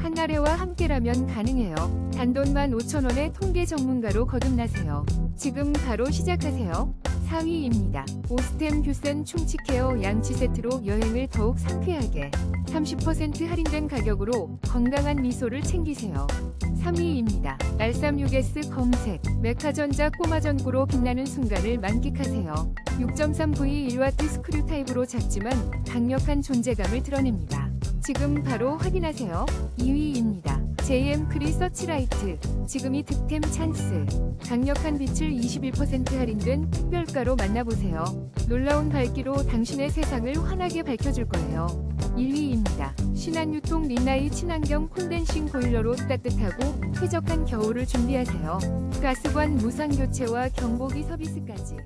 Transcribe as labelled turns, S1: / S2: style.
S1: 한나래와 함께라면 가능해요. 단돈만 5천원의 통계 전문가로 거듭나세요. 지금 바로 시작하세요. 4위입니다. 오스템 뷰센 충치케어 양치 세트로 여행을 더욱 상쾌하게 30% 할인된 가격으로 건강한 미소를 챙기세요. 3위입니다. R36S 검색 메카전자 꼬마전구로 빛나는 순간을 만끽하세요. 6.3V 1와트 스크류 타입으로 작지만 강력한 존재감을 드러냅니다. 지금 바로 확인하세요. 2위입니다. JM 크리 서치라이트 지금이 득템 찬스 강력한 빛을 21% 할인된 특별가로 만나보세요. 놀라운 밝기로 당신의 세상을 환하게 밝혀줄 거예요. 1위입니다. 신한유통 린나이 친환경 콘덴싱 보일러로 따뜻하고 쾌적한 겨울을 준비하세요. 가스관 무상 교체와 경보기 서비스까지